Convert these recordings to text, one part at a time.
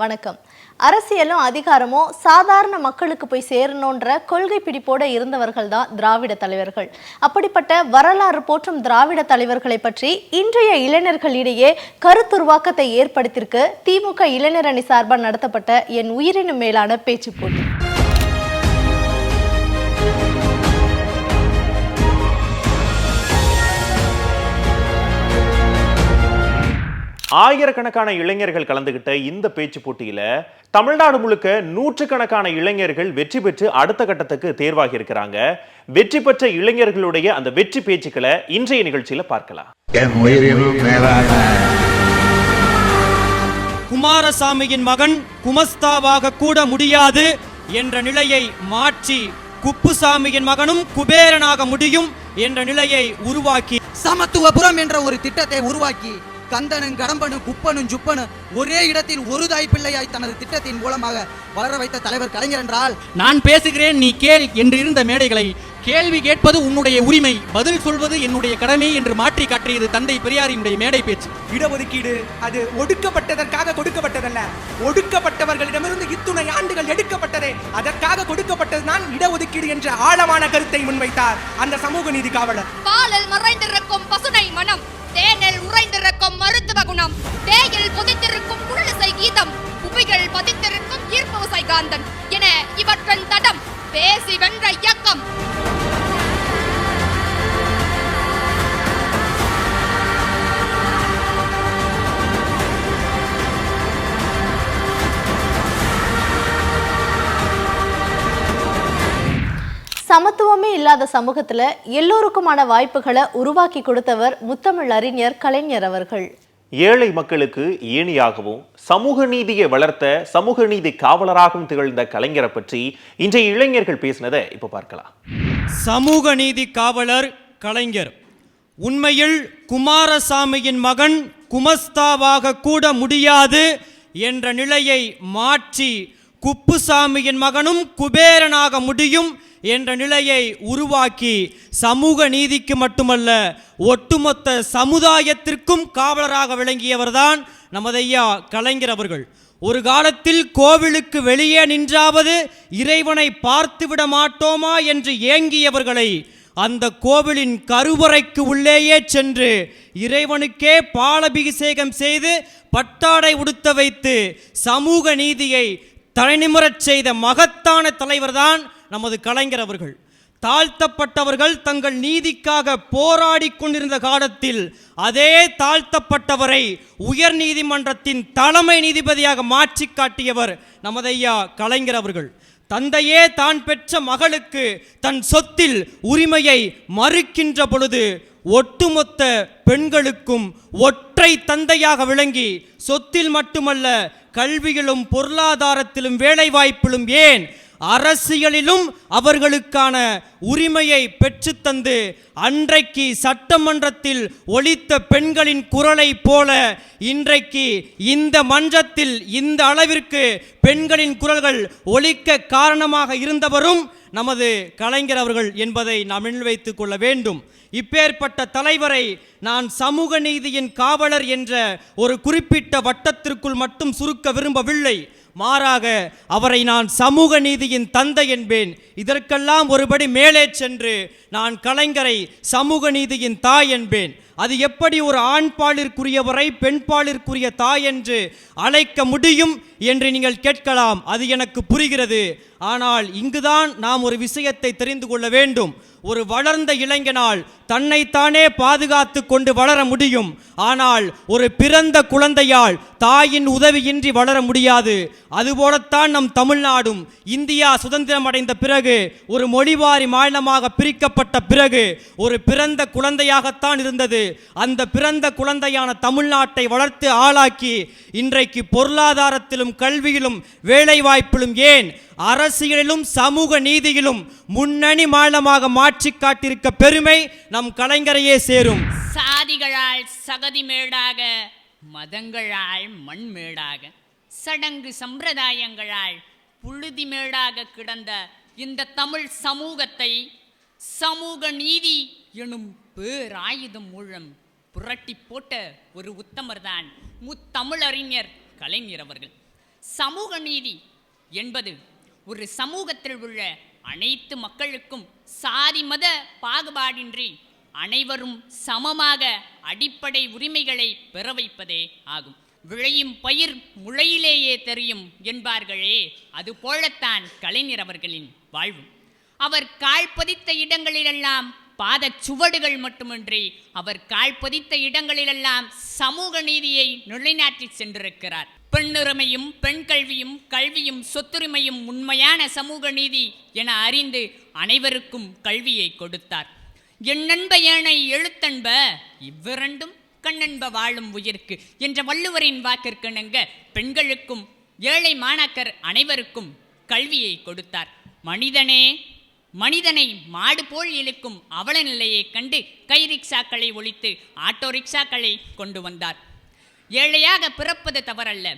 வணக்கம். அரசியலும் அதிகாரமும் சாதாரண மக்களுக்கு போய் சேரணுன்ற கொள்கை பிடிப்போட இருந்தவர்கள் தான் திராவிட தலைவர்கள். அப்படிப்பட்ட வரலாறு போற்றும் திராவிட தலைவர்களை பற்றி இன்றைய இளைஞர்களிடையே கருத்துருவாக்கத்தை ஏற்படுத்தியிருக்கு திமுக இளைஞர் அணி சார்பாக நடத்தப்பட்ட என் உயிரினும் மேலான பேச்சு போட்டி. ஆயிரக்கணக்கான இளைஞர்கள் கலந்துகிட்ட இந்த பேச்சு போட்டியில தமிழ்நாடு முழுக்க நூற்றுக்கணக்கான இளைஞர்கள் வெற்றி பெற்று அடுத்த கட்டத்துக்கு தேர்வாகி இருக்கிறாங்க. வெற்றி பெற்ற இளைஞர்களுடைய அந்த வெற்றி பேச்சுக்களை இன்றைய நிகழ்ச்சியில பார்க்கலாம். குமாரசாமியின் மகன் குமஸ்தாவாக கூட முடியாது என்ற நிலையை மாற்றி குப்புசாமியின் மகனும் குபேரனாக முடியும் என்ற நிலையை உருவாக்கி சமத்துவபுரம் என்ற ஒரு திட்டத்தை உருவாக்கி கந்தனும் கடம்பனும் குப்பனும் ஜுப்பனும் ஒரே இடத்தில் ஒரு தாய் பிள்ளையாய் தனது திட்டத்தின் மூலமாக வளர வைத்த தலைவர் கலைஞர் என்றால் நான் பேசுகிறேன் நீ கேள் என்று இருந்த மேடைகளை கேள்வி கேட்பது உன்னுடைய உரிமை பதில் சொல்வது என்னுடைய கடமை என்று மாற்றி காட்டியது தந்தை பெரியாரினுடைய மேடை பேச்சு. இடஒதுக்கீடு அது ஒடுக்கப்பட்டதற்காக கொடுக்கப்பட்டதல்ல. ஒடுக்கப்பட்டவர்களிடமிருந்து இத்துணை ஆண்டுகள் எடுக்கப்பட்டதே. அதற்காக கொடுக்கப்பட்டதுதான் இடஒதுக்கீடு என்ற ஆழமான கருத்தை முன்வைத்தார் அந்த சமூக நீதி காவலர். பாலில் மறைந்திருக்கும் பசுனை மனம். தேனில் உறைந்திருக்கும் மருத்துவ குணம். தேயில் புதைத்திருக்கும் குழலிசை கீதம். புவிகள் பதித்திருக்கும் ஈர்ப்பு காந்தம். என இவற்றின் தடம் பேசி இல்லாத சமூகத்துல எல்லோருக்குமான வாய்ப்புகளை உருவாக்கி கொடுத்தவர் முத்தமிழ் அறிஞர் கலைஞர் அவர்கள். ஏழை மக்களுக்கு ஏணியாகவும் சமூக நீதியை வளர்த்த சமூக நீதி காவலராகவும் திகழ்ந்த கலைஞரை பற்றி இன்றைய இளைஞர்கள் பேசினதை இப்ப பார்க்கலாம். சமூக நீதி காவலர் கலைஞர். உண்மையில் குமாரசாமியின் மகன் குமஸ்தாவாக கூட முடியாது என்ற நிலையை மாற்றி குப்புசாமியின் மகனும் குபேரனாக முடியும் என்ற நிலையை உருவாக்கி சமூக நீதிக்கு மட்டுமல்ல ஒட்டுமொத்த சமுதாயத்திற்கும் காவலராக விளங்கியவர்தான் நமதையா கலைஞர் அவர்கள். ஒரு காலத்தில் கோவிலுக்கு வெளியே நின்றாவது இறைவனை பார்த்துவிட மாட்டோமா என்று ஏங்கியவர்களை அந்த கோவிலின் கருவறைக்கு உள்ளேயே சென்று இறைவனுக்கே பாலபிஷேகம் செய்து பட்டாடை உடுத்த வைத்து சமூக நீதியை தலைநிமிரச் செய்த மகத்தான தலைவர்தான் நமது கலைஞர் அவர்கள். தாழ்த்தப்பட்டவர்கள் தங்கள் நீதிக்காக போராடி கொண்டிருந்த காலத்தில் அதே தாழ்த்தப்பட்டவரை உயர் நீதிமன்றத்தின் தலைமை நீதிபதியாக மாற்றி காட்டியவர் நமது ஐயா கலைஞர் அவர்கள். தந்தையே தான் பெற்ற மகளுக்கு தன் சொத்தில் உரிமையை மறுக்கின்ற பொழுது ஒட்டுமொத்த பெண்களுக்கும் ஒற்றை தந்தையாக விளங்கி சொத்தில் மட்டுமல்ல கல்வியிலும் பொருளாதாரத்திலும் வேலைவாய்ப்பிலும் ஏன் அரசியலிலும் அவர்களுக்கான உரிமையை பெற்றுத்தந்து அன்றைக்கு சட்டமன்றத்தில் ஒழித்த பெண்களின் குரலை போல இன்றைக்கு இந்த மன்றத்தில் இந்த அளவிற்கு பெண்களின் குரல்கள் ஒழிக்க காரணமாக இருந்தவரும் நமது கலைஞர் அவர்கள் என்பதை நாம் நினைவு கொள்ள வேண்டும். இப்பேற்பட்ட தலைவரை நான் சமூக நீதியின் காவலர் என்ற ஒரு குறிப்பிட்ட வட்டத்திற்குள் மட்டும் சுருக்க விரும்பவில்லை. மாறாக அவரை நான் சமூக நீதியின் தந்தை என்பேன். இதற்கெல்லாம் ஒருபடி மேலே சென்று நான் கலைஞரை சமூக நீதியின் தாய் என்பேன். அது எப்படி ஒரு ஆண் பாலிற்குரியவரை பெண் பாலிற்குரிய தாய் என்று அழைக்க முடியும் என்று நீங்கள் கேட்கலாம். அது எனக்கு புரிகிறது. ஆனால் இங்குதான் நாம் ஒரு விஷயத்தை தெரிந்து கொள்ள வேண்டும். ஒரு வளர்ந்த இளைஞனால் தன்னைத்தானே பாதுகாத்து கொண்டு வளர முடியும். ஆனால் ஒரு பிறந்த குழந்தையால் தாயின் உதவியின்றி வளர முடியாது. அதுபோலத்தான் நம் தமிழ்நாடும் இந்தியா சுதந்திரம் அடைந்த பிறகு ஒரு மொழிவாரி மாநிலமாக பிரிக்கப்பட்ட பிறகு ஒரு பிறந்த குழந்தையாகத்தான் இருந்தது. அந்த பிறந்த குழந்தையான தமிழ்நாட்டை வளர்த்து ஆளாக்கி இன்றைக்கு பொருளாதாரத்திலும் கல்வியிலும் வேலைவாய்ப்பிலும் ஏன் அரசியலிலும் சமூக நீதியிலும் முன்னணி மாநிலமாக மாற்றி காட்டியிருக்க பெருமை நம் கலைஞரையே சேரும். சாதிகளால் சகதி மேடாக மதங்களால் மண் மேடாக சடங்கு சம்பிரதாயங்களால் புழுதி மேடாக கிடந்த இந்த தமிழ் சமூகத்தை சமூக நீதி எனும் பேராயுதம் மூலம் புரட்டி போட்ட ஒரு உத்தமர்தான் முத்தமிழறிஞர் கலைஞர் அவர்கள். சமூக நீதி என்பது ஒரு சமூகத்தில் உள்ள அனைத்து மக்களுக்கும் சாதி மத பாகுபாடின்றி அனைவரும் சமமாக அடிப்படை உரிமைகளை பெற வைப்பதே ஆகும். விளையும் பயிர் முளையிலேயே தெரியும் என்பார்களே அதுபோலத்தான் கலைஞர் அவர்களின் வாழ்வு. அவர் கால் பதித்த இடங்களிலெல்லாம் பாதச் சுவடுகள் மட்டுமின்றி அவர் கால் பதித்த இடங்களிலெல்லாம் சமூக நீதியை நிலைநாட்டி சென்றிருக்கிறார். பெண்ணுரிமையும் பெண் கல்வியும் கல்வியும் சொத்துரிமையும் உண்மையான சமூக நீதி என அறிந்து அனைவருக்கும் கல்வியை கொடுத்தார். எண்ணன்ப ஏனை எழுத்தன்ப இவ்விரண்டும் கண்ணன்ப வாழும் உயிர்க்கு என்ற வள்ளுவரின் வாக்கிற்கிணங்க பெண்களுக்கும் ஏழை மாணாக்கர் அனைவருக்கும் கல்வியை கொடுத்தார். மனிதனே மனிதனை மாடு போல் இழுக்கும் அவல நிலையைக் கண்டு கை ரிக்ஷாக்களை ஒழித்து ஆட்டோ ரிக்ஷாக்களை கொண்டு வந்தார். ஏழையாக பிறப்பது தவறல்ல.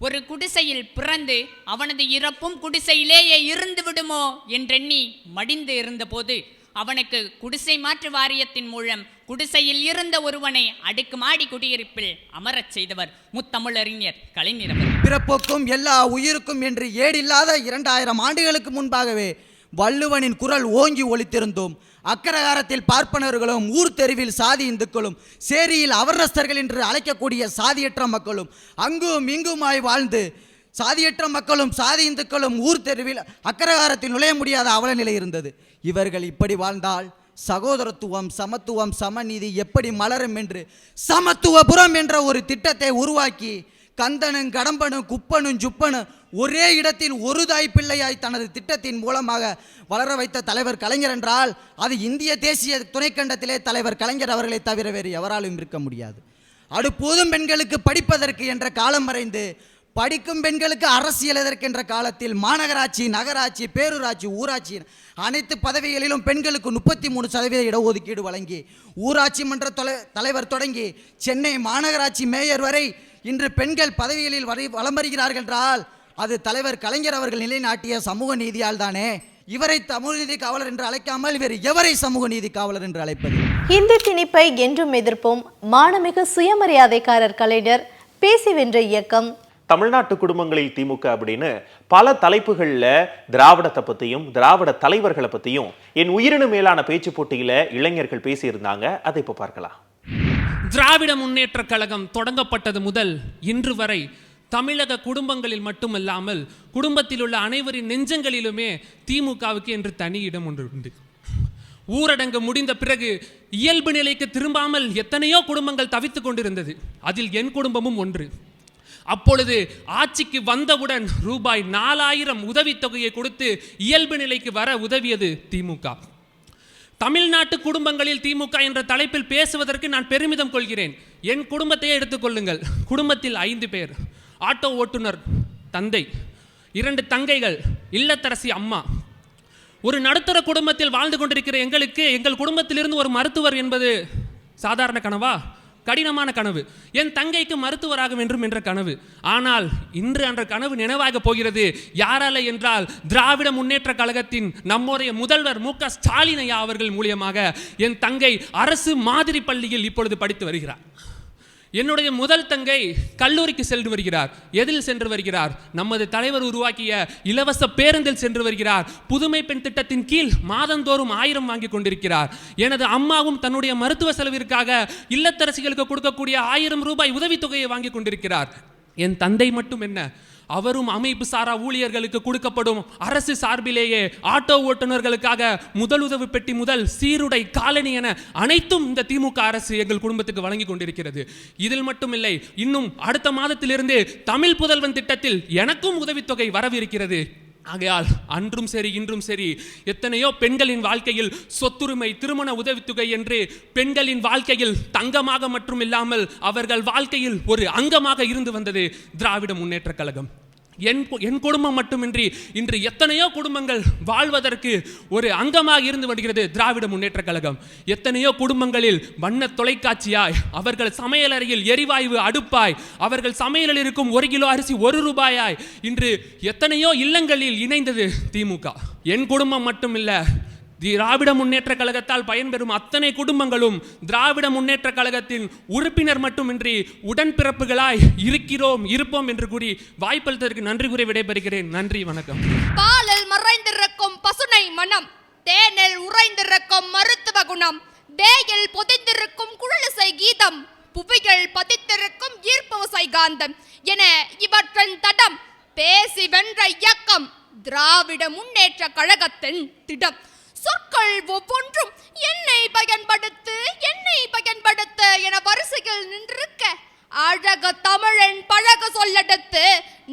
ஒரு குடிசையில் பிறந்து அவனது இறப்பும் குடிசையிலேயே இருந்து விடுமோ என்றெண்ணி மடிந்து இருந்தபோது அவனுக்கு குடிசை மாற்று வாரியத்தின் மூலம் குடிசையில் இருந்த ஒருவனை அடுக்குமாடி குடியிருப்பில் அமரச் செய்தவர் முத்தமிழறிஞர் கலைஞர் பிறப்புக்கும் எல்லா உயிருக்கும் என்று ஏடில்லாத இரண்டாயிரம் ஆண்டுகளுக்கு முன்பாகவே வள்ளுவனின் குரல் ஓங்கி ஒழித்திருந்தோம் அக்கரகாரத்தில் பார்ப்பனர்களும் ஊர் தெருவில் சாதி இந்துக்களும் சேரியில் அவர்ணஸ்தர்கள் என்று அழைக்கக்கூடிய சாதியற்ற மக்களும் அங்கும் இங்குமாய் வாழ்ந்து சாதியற்ற மக்களும் சாதி இந்துக்களும் ஊர் தெருவில் அக்கரகாரத்தில் நுழைய முடியாத அவல நிலை இருந்தது. இவர்கள் இப்படி வாழ்ந்தால் சகோதரத்துவம் சமத்துவம் சமநீதி எப்படி மலரும் என்று சமத்துவபுரம் என்ற ஒரு திட்டத்தை உருவாக்கி கந்தனும் கடம்பனும் குப்பனும் ஜுப்பனும் ஒரே இடத்தில் ஒரு தாய் பிள்ளையாய் தனது திட்டத்தின் மூலமாக வளர வைத்த தலைவர் கலைஞர் என்றால் அது இந்திய தேசிய துணைக்கண்டத்திலே தலைவர் கலைஞர் அவர்களை தவிர வேறு எவராலும் இருக்க முடியாது. அடுப்போதும் பெண்களுக்கு படிப்பதற்கு என்ற காலம் மறைந்து படிக்கும் பெண்களுக்கு அரசியல் எதற்கென்ற காலத்தில் மாநகராட்சி நகராட்சி பேரூராட்சி ஊராட்சி அனைத்து பதவிகளிலும் பெண்களுக்கு முப்பத்தி மூணு சதவீத இடஒதுக்கீடு வழங்கி ஊராட்சி மன்ற தொலை தலைவர் தொடங்கி சென்னை மாநகராட்சி மேயர் வரை இன்று பெண்கள் பதவிகளில் வரை வலம் வருகிறார்கள் என்றால் அது தலைவர் கலைஞர் அவர்கள் நிலைநாட்டிய சமூக நீதியால் தானே. இவரை சமூக நீதி காவலர் என்று அழைக்காமல் வேறு எவரை சமூக நீதி காவலர் என்று அழைப்பது? ஹிந்தி திணிப்பை என்றும் எதிர்ப்போம் மானமிகு சுயமரியாதைக்காரர் கலைஞர் பேசி வென்ற இயக்கம். தமிழ்நாட்டு குடும்பங்களில் திமுக அப்படின்னு பல தலைப்புகள்ல திராவிடத்தை பத்தியும் திராவிட தலைவர்களை பத்தியும் என் உயிரினு மேலான பேச்சு போட்டியில இளைஞர்கள் பேசியிருந்தாங்க. அதை இப்ப பார்க்கலாம். திராவிட முன்னேற்றக் கழகம் தொடங்கப்பட்டது முதல் இன்று வரை தமிழக குடும்பங்களில் மட்டுமல்லாமல் குடும்பத்தில் உள்ள அனைவரின் நெஞ்சங்களிலுமே திமுகவுக்கு என்று தனி இடம் ஒன்று உண்டு. ஊரடங்கு முடிந்த பிறகு இயல்பு நிலைக்கு திரும்பாமல் எத்தனையோ குடும்பங்கள் தவித்து கொண்டிருந்தது. அதில் என் குடும்பமும் ஒன்று. அப்பொழுது ஆட்சிக்கு வந்தவுடன் ரூபாய் நாலாயிரம் உதவித்தொகையை கொடுத்து இயல்பு நிலைக்கு வர உதவியது திமுக. தமிழ்நாட்டு குடும்பங்களில் திமுக என்ற தலைப்பில் பேசுவதற்கு நான் பெருமிதம் கொள்கிறேன். என் குடும்பத்தையே எடுத்துக்கொள்ளுங்கள் குடும்பத்தில் ஐந்து பேர். ஆட்டோ ஓட்டுநர் தந்தை இரண்டு தங்கைகள் இல்லத்தரசி அம்மா. ஒரு நடுத்தர குடும்பத்தில் வாழ்ந்து கொண்டிருக்கிற எங்களுக்கு எங்கள் குடும்பத்திலிருந்து ஒரு மருத்துவர் என்பது சாதாரண கனவா? கடினமான கனவு. என் தங்கைக்கு மருத்துவராக வேண்டும் என்ற கனவு. ஆனால் இன்று அன்ற கனவு நினைவாக போகிறது. யாரால என்றால் திராவிட முன்னேற்ற கழகத்தின் நம்முடைய முதல்வர் மு க ஸ்டாலின் ஐயா அவர்கள் மூலியமாக என் தங்கை அரசு மாதிரி பள்ளியில் இப்பொழுது படித்து வருகிறார். என்னுடைய முதல் தங்கை கல்லூரிக்கு சென்று வருகிறார். எதில் சென்று வருகிறார்? நமது தலைவர் உருவாக்கிய இலவச பேருந்தில் சென்று வருகிறார். புதுமை பெண் திட்டத்தின் கீழ் மாதந்தோறும் ஆயிரம் வாங்கி கொண்டிருக்கிறார். எனது அம்மாவும் தன்னுடைய மருத்துவ செலவிற்காக இல்லத்தரசிகளுக்கு கொடுக்கக்கூடிய ஆயிரம் ரூபாய் உதவித்தொகையை வாங்கி கொண்டிருக்கிறார். என் தந்தை மட்டும் என்ன? அவரும் அமைப்பு சாரா ஊழியர்களுக்கு கொடுக்கப்படும் அரசு சார்பிலேயே ஆட்டோ ஓட்டுநர்களுக்காக முதலுதவி பெட்டி முதல் சீருடை காலனி என அனைத்தும் இந்த திமுக அரசு எங்கள் குடும்பத்துக்கு வழங்கி கொண்டிருக்கிறது. இதில் மட்டுமில்லை இன்னும் அடுத்த மாதத்திலிருந்து தமிழ் புதல்வன் திட்டத்தில் எனக்கும் உதவித்தொகை வரவிருக்கிறது. ஆகையால் அன்றும் சரி இன்றும் சரி எத்தனையோ பெண்களின் வாழ்க்கையில் சொத்துரிமை திருமண உதவித்தொகை என்று பெண்களின் வாழ்க்கையில் தங்கமாக மட்டும் இல்லாமல் அவர்கள் வாழ்க்கையில் ஒரு அங்கமாக இருந்து வந்தது திராவிட முன்னேற்றக் கழகம். என் என் குடும்பம் மட்டுமின்றி இன்று எத்தனையோ குடும்பங்கள் வாழ்வதற்கு ஒரு அங்கமாக இருந்து வருகிறது திராவிட முன்னேற்ற கழகம். எத்தனையோ குடும்பங்களில் வண்ண தொலைக்காட்சியாய் அவர்கள் சமையலறையில் எரிவாயு அடுப்பாய் அவர்கள் சமையலில் இருக்கும் ஒரு கிலோ அரிசி ஒரு ரூபாயாய் இன்று எத்தனையோ இல்லங்களில் இணைந்தது திமுக என் குடும்பம் மட்டுமில்லை திராவிட முன்னேற்ற கழகத்தால் பயன்பெறும் அத்தனை குடும்பங்களும் திராவிட முன்னேற்ற கழகத்தின் உறுப்பினர் மட்டுமின்றி உடன்பிறப்புகளாய் இருக்கிறோம் இருப்போம் என்று கூறி வாய்ப்பளித்ததற்கு நன்றி கூறி விடைபெறுகிறேன். நன்றி வணக்கம். பாலில் மறைந்திருக்கும் பசுனை மனம் தேனில் உறைந்திருக்கும் மருத்துவ குணம் தேயில் பொதிந்திருக்கும் குழலிசை கீதம் புவிகள் பதித்திருக்கும் ஈர்ப்பு விசை காந்தம் என இவற்றின் தடம் பேசி வென்ற இயக்கம் திராவிட முன்னேற்ற கழகத்தின் திடம். சொற்கள் ஒவ்வொன்றும் என்னை பயன்படுத்து என்னை பயன்படுத்து என வரிசையில் நின்றிருக்க அழக தமிழன் பழக சொல்லெடுத்து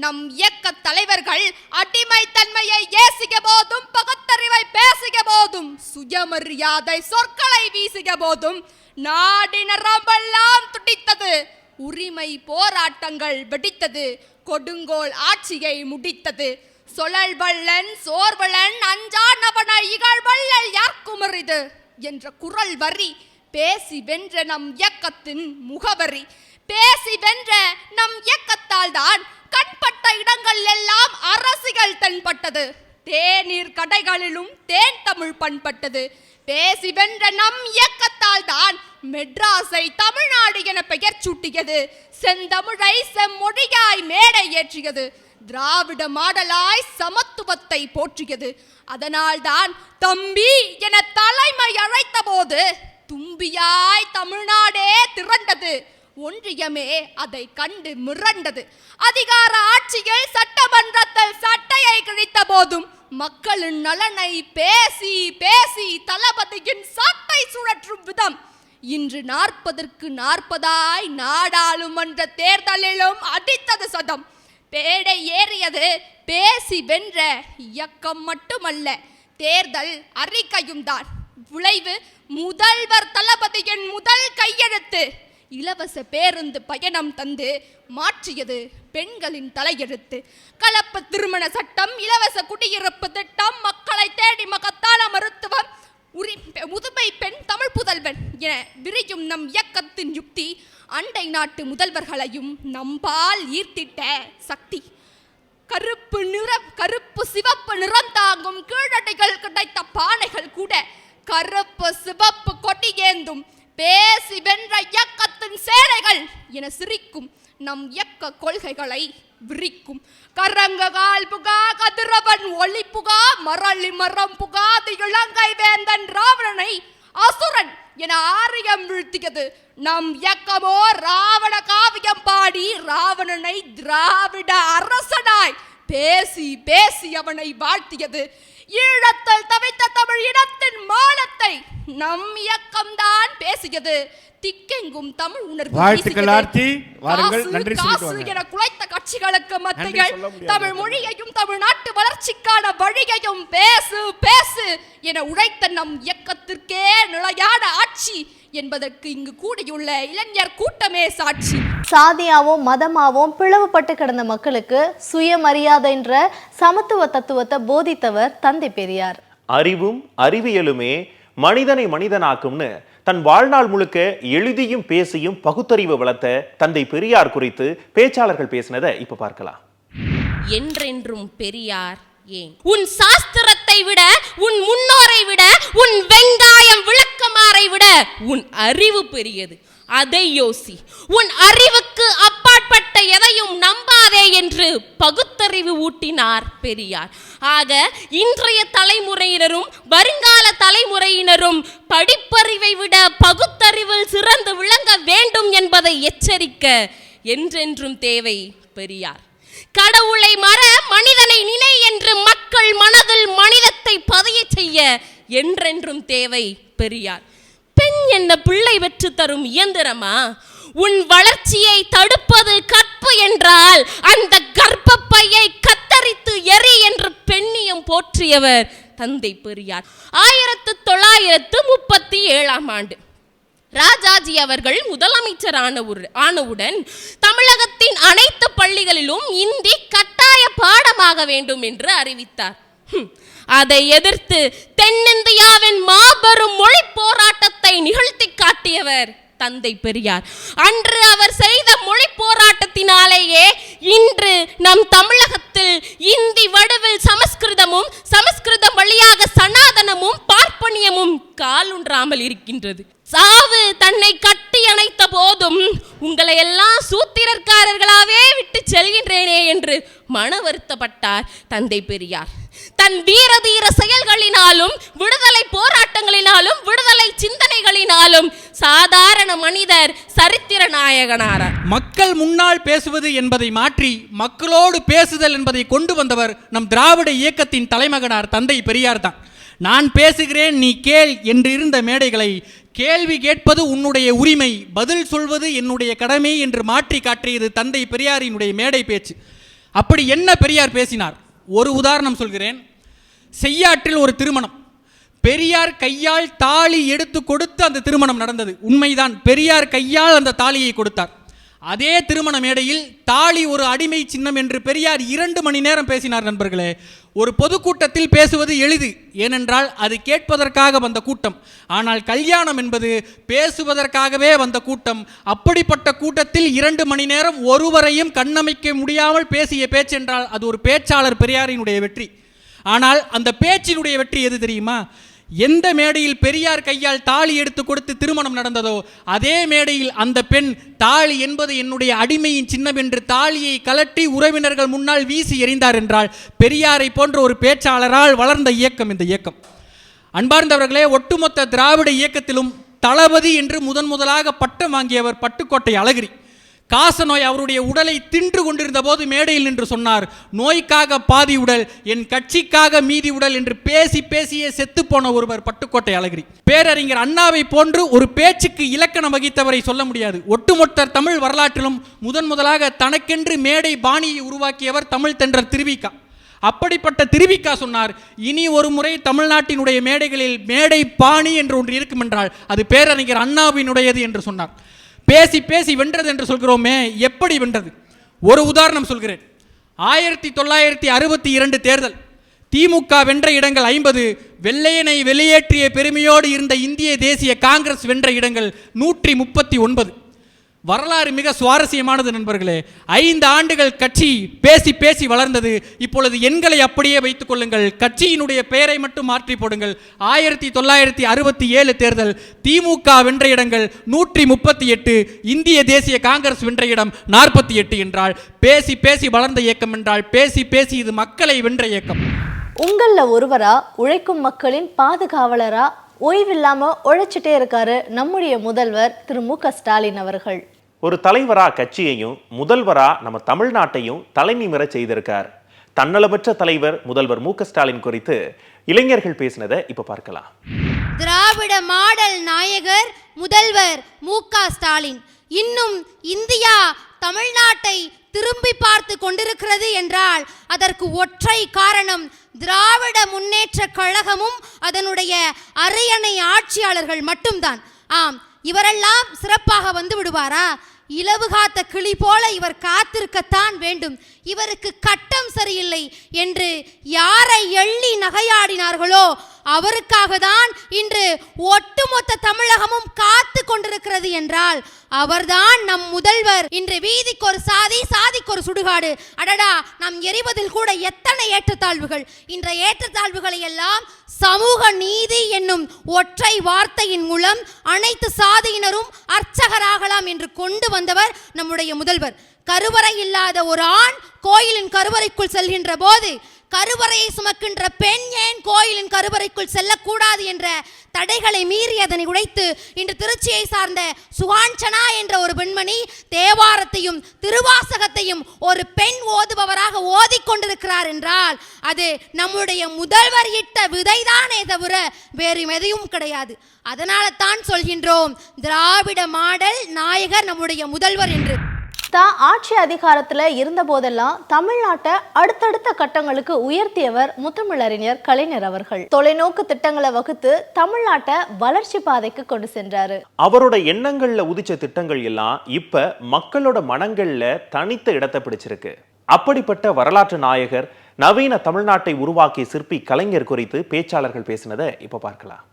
நம் இயக்க தலைவர்கள் அடிமைத்தன்மையை ஏசிக போதும் பகுத்தறிவை பேசிக போதும் சுயமரியாதை சொற்களை வீசிக போதும். நாடினரம்பெல்லாம் துடித்தது உரிமை போராட்டங்கள் வெடித்தது கொடுங்கோல் ஆட்சியை முடித்தது. சொழல் வள்ளன் சோர்வலன் அஞ்சானவன இகழ்வள்ளல் யார்க்குமரிது என்ற குரல் வரி பேசி வென்ற நம் இயக்கத்தின் முகவரி. பேசி வென்ற நம் இயக்கத்தால் தான் கண்பட்ட இடங்கள் எல்லாம் அரசிகள் தென்பட்டது. தேநீர் கடைகளிலும் தேன் தமிழ் பண்பட்டது. பேசி வென்ற நம் இயக்கத்தால் தான் மெட்ராஸை தமிழ்நாடு என பெயர் சூட்டியது. செந்தமிழை செம்மொழியாய் மேடை ஏற்றியது. திராவிட மாடலாய் சமத்துவத்தை போற்றியது. அதனால்தான் தம்பி என தலைமை அழைத்த போது தும்பியாய் தமிழ்நாடே திரண்டது. ஒன்றியமே அதை கண்டு மிரண்டது. அதிகார ஆட்சியில் சட்டமன்றத்தில் சட்டையை கிழித்த போதும் மக்களின் நலனை பேசி பேசி தளபதியின் சட்டை சுழற்றும் விதம். இன்று நாற்பதற்கு நாற்பதாய் நாடாளுமன்ற தேர்தலிலும் அடித்தது சதம். பேடை ஏறியது பேசி வென்ற இயக்கம் மட்டுமல்ல தேர்தல் அறிக்கையும் தான். விளைவு முதல்வர் தளபதியின் முதல் கையெழுத்து. இலவச பேருந்து பயணம் தந்து மாற்றியது பெண்களின் தலையெழுத்து. கலப்பு திருமண சட்டம் இலவச குடியிருப்பு திட்டம் மக்களை தேடி மகத்தான மருத்துவம் உரி முதுமை பெண் தமிழ் புதல்வன் என விரியும் நம் இயக்கத்தின் யுக்தி அண்டை நாட்டு முதல்வர்களையும் நம்பால் ஈர்த்திட்ட சக்தி. கருப்பு நிற கருப்பு சிவப்பு நிறம் தாங்கும் கீழடைகள் கிடைத்த பானைகள் கூட கருப்பு சிவப்பு கொடி ஏந்தும் பேசி வென்ற இயக்கத்தின் சேலைகள் என சிரிக்கும் நம் இயக்க கொள்கைகளை விரிக்கும். கரங்க கால் புகா கதிரவன் ஒளி புகா மரளி மரம் புகாது இலங்கை வேந்தன் ராவணனை அசுரன் என ஆரியம் வீழ்த்தியது நம் இயக்கமோ ராவண காவியம் பாடி ராவணனை திராவிட அரசனாய் பேசி பேசி அவனை வாழ்த்தியது ஈழத்தில் தவித்த தமிழ் இனத்தின் மானத்தை நம் இயக்கம்தான் பேசியது திக்கெங்கும் தமிழ் உணர்வு வாழ்த்துக்கள். ஆர்த்தி. வாருங்கள், நன்றி சொல்லிட்டு வாங்க. கட்சிகளுக்கு மத்தியில். தமிழ் மொழியையும் தமிழ்நாட்டு வளர்ச்சிக்கான வழியையும் பேசு பேசு என உழைத்த நம் இயக்கத்திற்கே நிலையான ஆட்சி என்பதற்கு இங்கு கூடியுள்ள இளைஞர் கூட்டமே சாட்சி சாதியாவும் மதமாவும் பிளவுபட்டு கிடந்த மக்களுக்கு சுயமரியாதைன்ற சமத்துவ தத்துவத்தை போதித்தவர் தந்தை பெரியார் அறிவும் அறிவியலுமே மனிதனை மனிதனாக்கும்னு தன் வாழ்நாள் முழுக்க எழுதியும் பேசியும் பகுத்தறிவு வளர்த்த தந்தை பெரியார் குறித்து பேச்சாளர்கள் பேசினதை இப்ப பார்க்கலாம். என்றென்றும் பெரியார் ஏன்? உன் சாஸ்திரத்தை விட உன் முன்னோரை விட உன் வெங்காயம் விளக்கமாறை விட உன் அறிவு பெரியது. அதை யோசி. உன் அறிவுக்கு அப்பாற்பட்ட எதையும் நம்பாதே என்று பகுத்தறிவு ஊட்டினார் பெரியார். ஆக இன்றைய தலைமுறையினரும் வருங்கால தலைமுறையினரும் படிப்பறிவை விட பகுத்தறிவில் சிறந்து விளங்க வேண்டும் என்பதை எச்சரிக்க என்றென்றும் தேவை பெரியார். கடவுளை மற மனிதனை நினை என்று மக்கள் மனதில் மனிதத்தை பதிய செய்ய என்றென்றும் தேவை பெரியார். என்ன பிள்ளை பெற்று தரும் இயந்திரமா? உன் வளர்ச்சியை தடுப்பது கற்பு என்றால் அந்த கர்ப்பப்பையை கத்தரித்து எரி என்று பெண்ணியம் போற்றியவர் தந்தை பெரியார். ஆயிரத்து தொள்ளாயிரத்து முப்பத்தி ஏழாம் ஆண்டு. ராஜாஜி அவர்கள் முதலமைச்சர் ஆனவுடன் தமிழகத்தின் அனைத்து பள்ளிகளிலும் இந்தி கட்டாய பாடமாக வேண்டும் என்று அறிவித்தார். அதை எதிர்த்து தென்னிந்தியாவின் மாபெரும் மொழி போராட்டத்தை நிகழ்த்தி காட்டியவர் தந்தை பெரியார். அன்று அவர் செய்த மொழி போராட்டத்தினாலேயே இன்று நம் தமிழகத்தில் இந்தி வடுவில் சமஸ்கிருதமும் சமஸ்கிருதம் வழியாக சனாதனமும் பார்ப்பனியமும் காலுன்றாமல் இருக்கின்றது. சாவு தன்னை கட்டி அணைத்த போதும் உங்களை எல்லாம் சூத்திரக்காரர்களாவே விட்டு செல்கின்றேனே என்று மன வருத்தப்பட்டார் தந்தை பெரியார். தன் வீர தீர செயல்களினாலும் விடுதலை போராட்டங்களினாலும் விடுதலை சிந்தனைகளினாலும் சாதாரண மனிதர் சரித்திர நாயகனார. மக்கள் முன்னால் பேசுவது என்பதை மாற்றி மக்களோடு பேசுதல் என்பதை கொண்டு வந்தவர் நம் திராவிட இயக்கத்தின் தலைமகனார் தந்தை பெரியார் தான் நான் பேசுகிறேன் நீ கேள் என்று இருந்த மேடைகளை கேள்வி கேட்பது உன்னுடைய உரிமை பதில் சொல்வது என்னுடைய கடமை என்று மாற்றி காட்டியது தந்தை பெரியாரினுடைய மேடை பேச்சு. அப்படி என்ன பெரியார் பேசினார்? ஒரு உதாரணம் சொல்கிறேன். செய்யாற்றில் ஒரு திருமணம். பெரியார் கையால் தாலி எடுத்து கொடுத்து அந்த திருமணம் நடந்தது. உண்மைதான் பெரியார் கையால் அந்த தாலியை கொடுத்தார். அதே திருமண மேடையில் தாலி ஒரு அடிமை சின்னம் என்று பெரியார் இரண்டு மணி நேரம் பேசினார் நண்பர்களே. ஒரு பொதுக்கூட்டத்தில் பேசுவது எளிது. ஏனென்றால் அது கேட்பதற்காக வந்த கூட்டம். ஆனால் கல்யாணம் என்பது பேசுவதற்காகவே வந்த கூட்டம். அப்படிப்பட்ட கூட்டத்தில் இரண்டு மணி நேரம் ஒருவரையும் கண்ணமைக்க முடியாமல் பேசிய பேச்சென்றால் அது ஒரு பேச்சாளர் பெரியாரினுடைய வெற்றி. ஆனால் அந்த பேச்சினுடைய வெற்றி எது தெரியுமா? எந்த மேடையில் பெரியார் கையால் தாலி எடுத்து கொடுத்து திருமணம் நடந்ததோ அதே மேடையில் அந்த பெண் தாலி என்பது என்னுடைய அடிமையின் சின்னம் என்று தாலியை கலட்டி உறவினர்கள் முன்னால் வீசி எறிந்தார் என்றால் பெரியாரை போன்ற ஒரு பேச்சாளரால் வளர்ந்த இயக்கம் இந்த இயக்கம். அன்பார்ந்தவர்களே ஒட்டுமொத்த திராவிட இயக்கத்திலும் தளபதி என்று முதன் முதலாக பட்டம் வாங்கியவர் பட்டுக்கோட்டை அழகிரி. காசநோய் அவருடைய உடலை தின்று கொண்டிருந்த போது மேடையில் நின்று சொன்னார் நோய்க்காக பாதி உடல் என் கட்சிக்காக மீதி உடல் என்று பேசி பேசியே செத்துப்போன ஒருவர் பட்டுக்கோட்டை அழகிரி. பேரறிஞர் அண்ணாவை போன்று ஒரு பேச்சுக்கு இலக்கணம் வகித்தவரை சொல்ல முடியாது. ஒட்டுமொத்த தமிழ் வரலாற்றிலும் முதன் முதலாக தனக்கென்று மேடை பாணியை உருவாக்கியவர் தமிழ் தென்றர் திருவிக்கா. அப்படிப்பட்ட திருவிக்கா சொன்னார் இனி ஒரு முறை தமிழ்நாட்டினுடைய மேடைகளில் மேடை பாணி என்று ஒன்று இருக்கும் என்றால் அது பேரறிஞர் அண்ணாவினுடையது என்று சொன்னார். பேசி பேசி வென்றது என்று சொல்கிறோமே எப்படி வென்றது? ஒரு உதாரணம் சொல்கிறேன். ஆயிரத்தி தொள்ளாயிரத்தி அறுபத்தி இரண்டு தேர்தல். திமுக வென்ற இடங்கள் ஐம்பது வெள்ளையனை வெளியேற்றிய பெருமையோடு இருந்த இந்திய தேசிய காங்கிரஸ் வென்ற இடங்கள் நூற்றி முப்பத்தி ஒன்பது. வரலாறு மிக சுவாரஸ்யமானது நண்பர்களே. ஐந்து ஆண்டுகள் கட்சி பேசி பேசி வளர்ந்தது. இப்பொழுது எண்களை அப்படியே வைத்துக் கொள்ளுங்கள். கட்சியினுடைய பெயரை மட்டும் மாற்றி போடுங்கள். ஆயிரத்தி தொள்ளாயிரத்தி அறுபத்தி ஏழு தேர்தல் திமுக வென்ற இடங்கள் நூற்றி முப்பத்தி எட்டு இந்திய தேசிய காங்கிரஸ் வென்ற இடம் நாற்பத்தி எட்டு என்றால் பேசி பேசி வளர்ந்த இயக்கம் என்றால் பேசி பேசி இது மக்களை வென்ற இயக்கம். உங்களில் ஒருவரா உழைக்கும் மக்களின் பாதுகாவலரா ஓய்வில்லாம உழைச்சிட்டே இருக்காரு நம்முடைய முதல்வர் திரு மு ஸ்டாலின் அவர்கள். ஒரு தலைவரா கட்சியையும் முதல்வரா நம்ம தமிழ்நாட்டையும் தலைநிமிர செய்திருக்கார். தன்னலமற்ற தலைவர் முதல்வர் மு க ஸ்டாலின் குறித்து இளைஞர்கள் பேசினதை இப்ப பார்க்கலாம். திராவிட மாடல் நாயகர் முதல்வர் மு க ஸ்டாலின். இன்னும் இந்தியா தமிழ்நாட்டை திரும்பி பார்த்து கொண்டிருக்கிறது என்றால் அதற்கு ஒற்றை காரணம் திராவிட முன்னேற்ற கழகமும் அதனுடைய அரியணை ஆட்சியாளர்கள் மட்டும்தான். ஆம் இவரெல்லாம் சிறப்பாக வந்து விடுவாரா? இலவு காத்த கிளி போல இவர் காத்திருக்கத்தான் வேண்டும். இவருக்கு கட்டம் சரியில்லை என்று யாரை எள்ளி நகையாடினார்களோ அவருக்காக தான் இன்று ஒட்டுமொத்த தமிழகமும் காத்து கொண்டிருக்கிறது என்றால் அவர்தான் நம் முதல்வர். இன்று வீதிக்கு ஒரு சாதி சாதிக்கு ஒரு சுடுகாடு. அடடா நாம் எரிவதில் கூட எத்தனை ஏற்றத்தாழ்வுகள்? இன்ற ஏற்றத்தாழ்வுகளை எல்லாம் சமூக நீதி என்னும் ஒற்றை வார்த்தையின் மூலம் அனைத்து சாதியினரும் அர்ச்சகராகலாம் என்று கொண்டு வந்தவர் நம்முடைய முதல்வர். கருவறை இல்லாத ஒரு ஆண் கோயிலின் கருவறைக்குள் செல்கின்ற போது கருவறையை சுமக்கின்ற பெண் ஏன் கோயிலின் கருவறைக்குள் செல்லக்கூடாது என்ற தடைகளை மீறி அதனை உடைத்து இன்று திருச்சியை சார்ந்த சுகாஞ்சனா என்ற ஒரு பெண்மணி தேவாரத்தையும் திருவாசகத்தையும் ஒரு பெண் ஓதுபவராக ஓதிக்கொண்டிருக்கிறார் என்றால் அது நம்முடைய முதல்வர் இட்ட விதைதானே தவிர வேறு எதையும் கிடையாது. அதனால தான் சொல்கின்றோம் திராவிட மாடல் நாயகர் நம்முடைய முதல்வர் என்று. தான் ஆட்சி அதிகாரத்துல இருந்த போதெல்லாம் தமிழ்நாட்டை அடுத்தடுத்த கட்டங்களுக்கு உயர்த்தியவர் முத்தமிழறிஞர் கலைஞர் அவர்கள். தொலைநோக்கு திட்டங்களை வகுத்து தமிழ்நாட்டை வளர்ச்சி பாதைக்கு கொண்டு சென்றாரு. அவரோட எண்ணங்கள்ல உதிச்ச திட்டங்கள் எல்லாம் இப்ப மக்களோட மனங்கள்ல தனித்த இடத்தை பிடிச்சிருக்கு. அப்படிப்பட்ட வரலாற்று நாயகர் நவீன தமிழ்நாட்டை உருவாக்கிய சிற்பி கலைஞர் குறித்து பேச்சாளர்கள் பேசினதை இப்ப பார்க்கலாம்.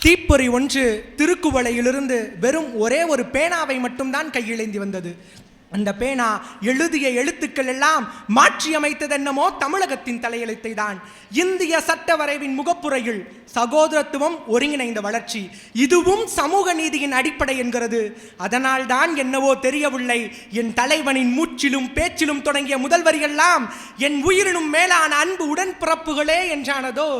தீப்பொறி ஒன்று திருக்குவளையிலிருந்து வெறும் ஒரே ஒரு பேனாவை மட்டும்தான் கையிலேந்தி வந்தது. அந்த பேனா எழுதிய எழுத்துக்கள் எல்லாம் மாற்றியமைத்தது என்னமோ தமிழகத்தின் தலையெழுத்தை தான். இந்திய சட்ட வரைவின் முகப்புரையில் சகோதரத்துவம் ஒருங்கிணைந்த வளர்ச்சி இதுவும் சமூக நீதியின் அடிப்படை என்கிறது. அதனால் தான் என்னவோ தெரியவில்லை என் தலைவனின் மூச்சிலும் பேச்சிலும் தொடங்கிய முதல்வரியெல்லாம் என் உயிரினும் மேலான அன்பு உடன்பிறப்புகளே என்றானதோ.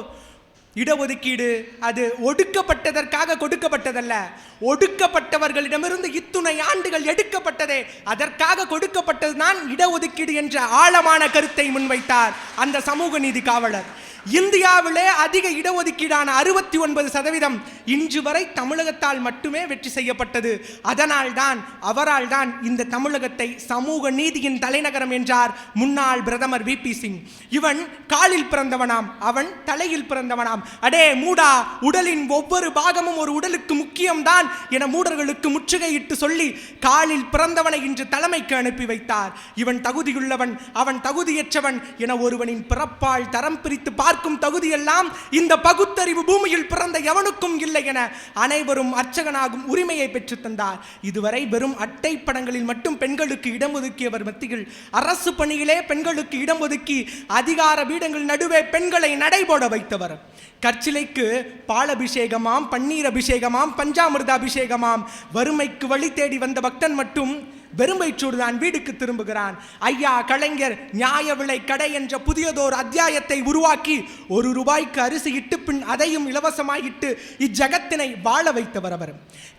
இடஒதுக்கீடு அது ஒடுக்கப்பட்டதற்காக கொடுக்கப்பட்டதல்ல. ஒடுக்கப்பட்டவர்களிடமிருந்து இத்துணை ஆண்டுகள் எடுக்கப்பட்டதே. அதற்காக கொடுக்கப்பட்டதுதான் இடஒதுக்கீடு என்ற ஆழமான கருத்தை முன்வைத்தார் அந்த சமூக நீதி காவலர். இந்தியாவிலே அதிக இடஒதுக்கீடான அறுபத்தி ஒன்பது சதவீதம் இன்று வரை தமிழகத்தால் மட்டுமே வெற்றி செய்யப்பட்டது. அதனால் தான் அவரால் தான் இந்த தமிழகத்தை சமூக நீதியின் தலைநகரம் என்றார் முன்னாள் பிரதமர் வி. பி. சிங். இவன் காலில் பிறந்தவனாம் அவன் தலையில் பிறந்தவனாம். அடே மூடா உடலின் ஒவ்வொரு பாகமும் ஒரு உடலுக்கு முக்கியம்தான் என மூடர்களுக்கு முற்றுகையிட்டு சொல்லி காலில் பிறந்தவனை இன்று தலைமைக்கு அனுப்பி வைத்தார். இவன் தகுதியுள்ளவன் அவன் தகுதியற்றவன் என ஒருவனின் பிறப்பால் தரம் பிரித்து பார்க்கும் தகுதியெல்லாம் இந்த பகுத்தறிவு பூமியில் பிறந்த எவனுக்கும் இல்லை என அனைவரும் அர்ச்சகனாகும் உரிமையை பெற்று தந்தார். இதுவரை வெறும் அட்டை படங்களில் மட்டும் பெண்களுக்கு இடம் ஒதுக்கியவர் மத்தியில் அரசு பணியிலே பெண்களுக்கு இடம் ஒதுக்கி அதிகார பீடங்கள் நடுவே பெண்களை நடைபோட வைத்தவர். கற்சிலைக்கு பாலபிஷேகமாம் பன்னீர் அபிஷேகமாம் பஞ்சாமிர்த அபிஷேகமாம் வறுமைக்கு வழி தேடி வந்த பக்தன் மட்டும் வெறும்பைச்சூடு தான் வீடுக்கு திரும்புகிறான். ஐயா கலைஞர் நியாய விலை கடை என்ற புதியதோர் அத்தியாயத்தை உருவாக்கி ஒரு ரூபாய்க்கு அரிசி இட்டு பின் அதையும் இலவசமாயிட்டு இஜகத்தினை வாழ வைத்தவர் அவர்.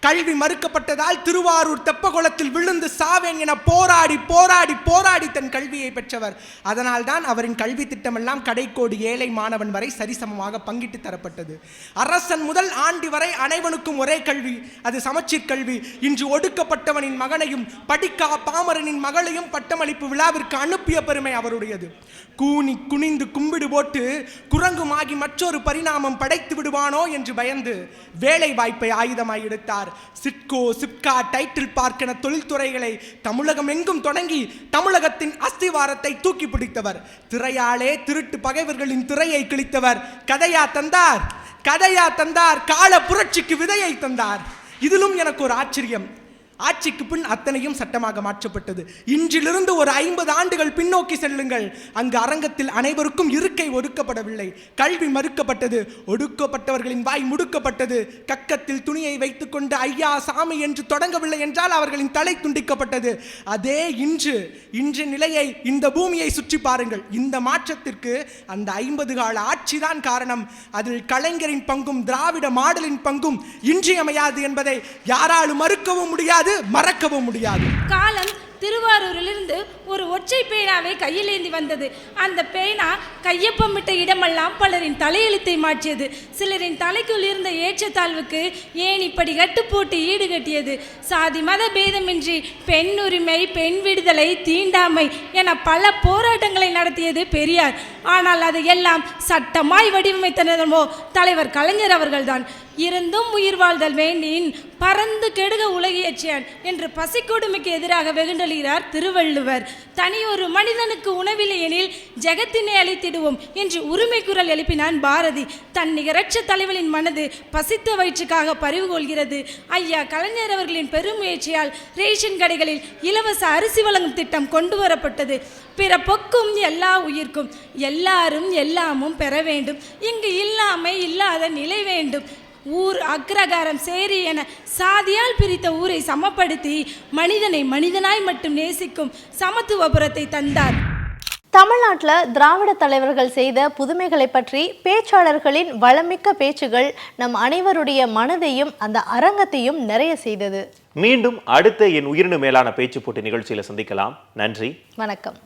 கல்வி மறுக்கப்பட்டதால் திருவாரூர் தெப்பகுளத்தில் விழுந்து சாவேன் என போராடி போராடி போராடி தன் கல்வியை பெற்றவர். அதனால் தான் அவரின் கல்வி திட்டமெல்லாம் கடைக்கோடி ஏழை மாணவன் வரை சரிசமமாக பங்கிட்டு தரப்பட்டது. அரசன் முதல் ஆண்டி வரை அனைவனுக்கும் ஒரே கல்வி அது சமச்சீர் கல்வி. இன்று ஒடுக்கப்பட்டவனின் மகனையும் படிக்கா பாமரனின் மகளையும் பட்டமளிப்பு விழாவிற்கு அனுப்பிய பெருமை அவருடையது. கூனி குனிந்து கும்பிடு போட்டு குரங்குமாகி மற்றொரு பரிணாமம் படைத்து விடுவானோ என்று பயந்து வேலை வாய்ப்பை ஆயுதமாய் எடுத்தார். சிட்கோ சிப்கா டைட்டில் பார்க் என தொழில்துறைகளை தமிழகம் எங்கும் தொடங்கி தமிழகத்தின் அஸ்திவாரத்தை தூக்கி பிடித்தவர். திரையாலே திருட்டு பகைவர்களின் திரையை கிழித்தவர். கதையா தந்தார் கதையா தந்தார் கால புரட்சிக்கு விதையை தந்தார். இதிலும் எனக்கு ஒரு ஆச்சரியம். ஆட்சிக்கு பின் அத்தனையும் சட்டமாக மாற்றப்பட்டது. இன்றிலிருந்து ஒரு ஐம்பது ஆண்டுகள் பின்னோக்கி செல்லுங்கள். அங்கு அரங்கத்தில் அனைவருக்கும் இருக்கை ஒதுக்கப்படவில்லை. கல்வி மறுக்கப்பட்டது. ஒடுக்கப்பட்டவர்களின் வாய் முடுக்கப்பட்டது. கக்கத்தில் துணியை வைத்துக்கொண்டு ஐயா சாமி என்று தொடங்கவில்லை என்றால் அவர்களின் தலை துண்டிக்கப்பட்டது. அதே இன்று இன்று நிலையை இந்த பூமியை சுற்றி பாருங்கள். இந்த மாற்றத்திற்கு அந்த ஐம்பது கால ஆட்சிதான் காரணம். அதில் கலைஞரின் பங்கும் திராவிட மாடலின் பங்கும் இன்றியமையாது என்பதை யாராலும் மறுக்கவும் முடியாது. மறக்கவும் முடியாது. காலம் திருவாரூரிலிருந்து ஒரு ஒற்றை பேனாவை கையில் ஏந்தி வந்தது. அந்த பேனா கையொப்பமிட்ட இடமெல்லாம் பலரின் தலையெழுத்தை மாற்றியது. சிலரின் தலைக்குள் இருந்த ஏற்றத்தாழ்வுக்கு ஏன் இப்படி கட்டு போட்டு ஈடுகட்டியது சாதி மத பேதமின்றி பெண் உரிமை பெண் விடுதலை தீண்டாமை என பல போராட்டங்களை நடத்தியது பெரியார். ஆனால் அது எல்லாம் சட்டமாய் வடிவமைத்தனமோ தலைவர் கலைஞர் அவர்கள்தான். இருந்தும் உயிர் வாழ்தல் வேண்டின் பறந்து கெடுக உலகியற்றியான் என்று பசிக்கொடுமைக்கு எதிராக வெகுண்டழுகிறார் திருவள்ளுவர். தனியொரு மனிதனுக்கு உணவில்லை எனில் ஜெகத்தினை அழித்திடுவோம் என்று உரிமை குரல் எழுப்பினான் பாரதி. தன் நிகரற்ற தலைவனின் மனது பசித்த வயிற்றுக்காக பறிவு கொள்கிறது. ஐயா கலைஞர் அவர்களின் பெருமுயற்சியால் ரேஷன் கடைகளில் இலவச அரிசி வழங்கும் திட்டம் கொண்டு வரப்பட்டது. பிற பொக்கும் எல்லா உயிர்க்கும் எல்லாரும் எல்லாமும் பெற வேண்டும். இங்கு இல்லாமை இல்லாத நிலை வேண்டும். ஊர் அக்ரகாரம் சேரி என சாதியால் பிரித்த ஊரை சமப்படுத்தி மனிதனை மனிதனாய் மட்டும் நேசிக்கும் சமத்துவபுரத்தை தந்தார். தமிழ்நாட்டில் திராவிட தலைவர்கள் செய்த புதுமைகளை பற்றி பேச்சாளர்களின் வளமிக்க பேச்சுகள் நம் அனைவருடைய மனதையும் அந்த அரங்கத்தையும் நிறைய செய்தது. மீண்டும் அடுத்த என் உயிரினு மேலான பேச்சு போட்டி நிகழ்ச்சியில் சந்திக்கலாம். நன்றி. வணக்கம்.